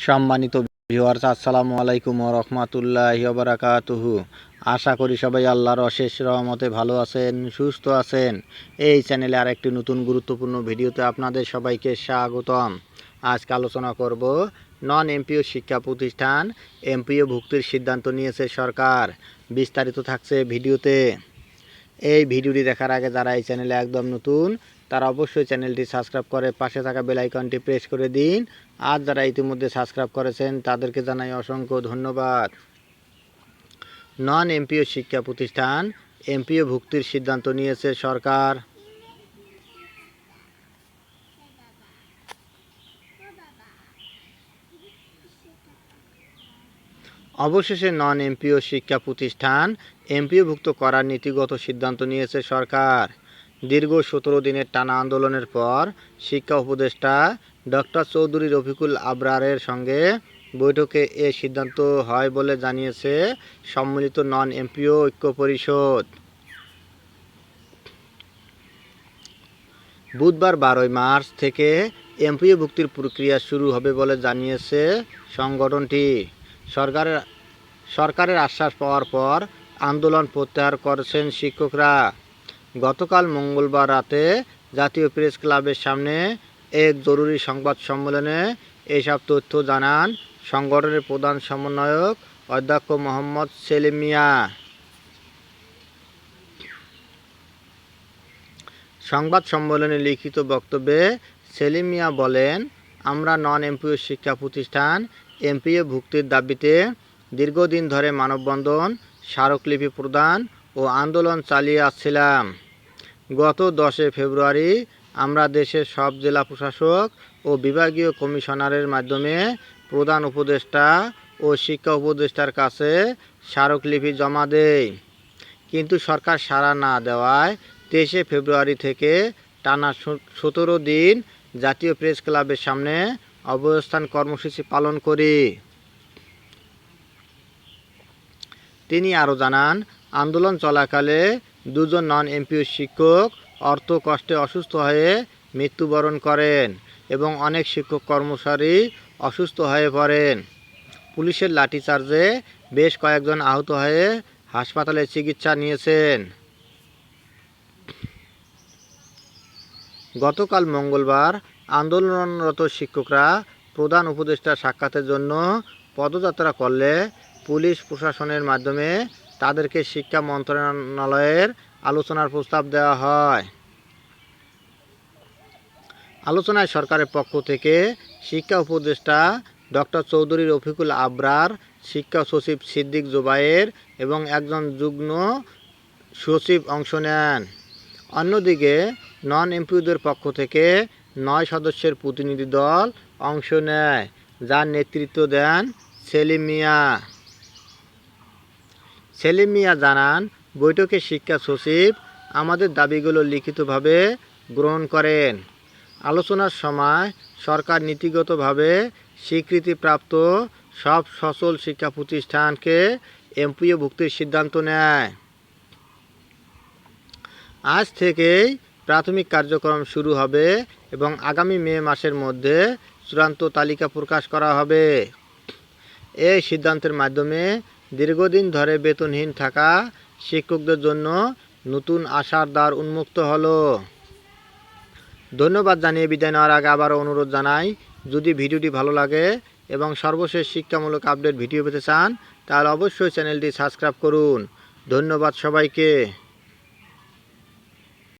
সম্মানিত ভিউয়ার্স আসসালামু আলাইকুম রহমাতুল্লাহ বারাকাতুহু। আশা করি সবাই আল্লাহর অশেষ রহমতে ভালো আছেন, সুস্থ আছেন। এই চ্যানেলে আর একটি নতুন গুরুত্বপূর্ণ ভিডিওতে আপনাদের সবাইকে স্বাগতম। আজকে আলোচনা করব নন এমপিও শিক্ষা প্রতিষ্ঠান এমপিও ভুক্তির সিদ্ধান্ত নিয়েছে সরকার। বিস্তারিত থাকছে ভিডিওতে। এই ভিডিওটি দেখার আগে যারা এই চ্যানেলে একদম নতুন তারা অবশ্যই চ্যানেলটি সাবস্ক্রাইব করে পাশে থাকা বেল আইকনটি প্রেস করে দিন। আর যারা ইতিমধ্যে সাবস্ক্রাইব করেছেন, তাদেরকে জানাই অসংখ্য ধন্যবাদ। নন এমপিও শিক্ষা প্রতিষ্ঠান এমপিও ভুক্তির সিদ্ধান্ত নিয়েছে সরকার। অবশেষে নন এমপিও শিক্ষা প্রতিষ্ঠান এমপিওভুক্ত করার নীতিগত সিদ্ধান্ত নিয়েছে সরকার। দীর্ঘ সতেরো দিনের টানা আন্দোলনের পর শিক্ষা উপদেষ্টা ডক্টর চৌধুরী রফিকুল আবরারের সঙ্গে বৈঠকে এ সিদ্ধান্ত হয় বলে জানিয়েছে সম্মিলিত নন এমপিও ঐক্য পরিষদ। বুধবার বারোই মার্চ থেকে এমপিও ভুক্তির প্রক্রিয়া শুরু হবে বলে জানিয়েছে সংগঠনটি। সরকারের সরকারের আশ্বাস পাওয়ার পর আন্দোলন প্রত্যাহার করেছেন শিক্ষকরা। গতকাল মঙ্গলবার রাতে জাতীয় প্রেস ক্লাবের সামনে এক জরুরি সংবাদ সম্মেলনে এসব তথ্য জানান সংগঠনের প্রধান সমন্বয়ক অধ্যক্ষ মোহাম্মদ সেলিম মিয়া। সংবাদ সম্মেলনে লিখিত বক্তব্যে সেলিম মিয়া বলেন, আমরা নন এমপিও শিক্ষা প্রতিষ্ঠান এমপিও ভুক্তির দাবিতে দীর্ঘদিন ধরে মানববন্ধন স্মারকলিপি প্রদান ও আন্দোলন চালিয়ে আসছিলাম। গত দশে ফেব্রুয়ারি আমরা দেশের সব জেলা প্রশাসক ও বিভাগীয় কমিশনারের মাধ্যমে প্রধান উপদেষ্টা ও শিক্ষা উপদেষ্টার কাছে স্মারকলিপি জমা দেই। কিন্তু সরকার সাড়া না দেওয়ায় তেইশে ফেব্রুয়ারি থেকে টানা সতেরো দিন জাতীয় প্রেস ক্লাবের সামনে অবস্থান কর্মসূচি পালন করি। তিনি আরও জানান আন্দোলন চলাকালে দুজন নন এমপিও শিক্ষক অর্থ কষ্টে অসুস্থ হয়ে মৃত্যুবরণ করেন এবং অনেক শিক্ষক কর্মচারী অসুস্থ হয়ে পড়েন। পুলিশের লাঠিচার্জে বেশ কয়েকজন আহত হয়ে হাসপাতালে চিকিৎসা নিয়েছেন। গতকাল মঙ্গলবার আন্দোলনরত শিক্ষকরা প্রধান উপদেষ্টা সাক্ষাতের জন্য পদযাত্রা করলে পুলিশ প্রশাসনের মাধ্যমে তাদেরকে শিক্ষা মন্ত্রণালয়ের আলোচনার প্রস্তাব দেওয়া হয়। আলোচনায় সরকারের পক্ষ থেকে শিক্ষা উপদেষ্টা ডক্টর চৌধুরী রফিকুল আবরার, শিক্ষা সচিব সিদ্দিক জোবায়ের এবং একজন যুগ্ম সচিব অংশ নেন। অন্যদিকে নন এমপিওদের পক্ষ থেকে নয় সদস্যের প্রতিনিধি দল অংশ নেয়, যার নেতৃত্ব দেন সেলিম মিয়া। সেলিম মিয়া জানান, বৈঠকে শিক্ষা সচিব আমাদের দাবিগুলো লিখিতভাবে গ্রহণ করেন। আলোচনার সময় সরকার নীতিগতভাবে স্বীকৃতিপ্রাপ্ত সব সচল শিক্ষা প্রতিষ্ঠানকে এমপিও ভুক্তির সিদ্ধান্ত নেয়। আজ থেকেই প্রাথমিক কার্যক্রম শুরু হবে এবং আগামী মে মাসের মধ্যে চূড়ান্ত তালিকা প্রকাশ করা হবে। এই সিদ্ধান্তের মাধ্যমে দীর্ঘদিন ধরে বেতনহীন থাকা শিক্ষকদের জন্য নতুন আশার দ্বার উন্মুক্ত হলো। ধন্যবাদ জানিয়ে বিদায় নেওয়ার আগে আবারও অনুরোধ জানাই, যদি ভিডিওটি ভালো লাগে এবং সর্বশেষ শিক্ষামূলক আপডেট ভিডিও পেতে চান, তাহলে অবশ্যই চ্যানেলটি সাবস্ক্রাইব করুন। ধন্যবাদ সবাইকে।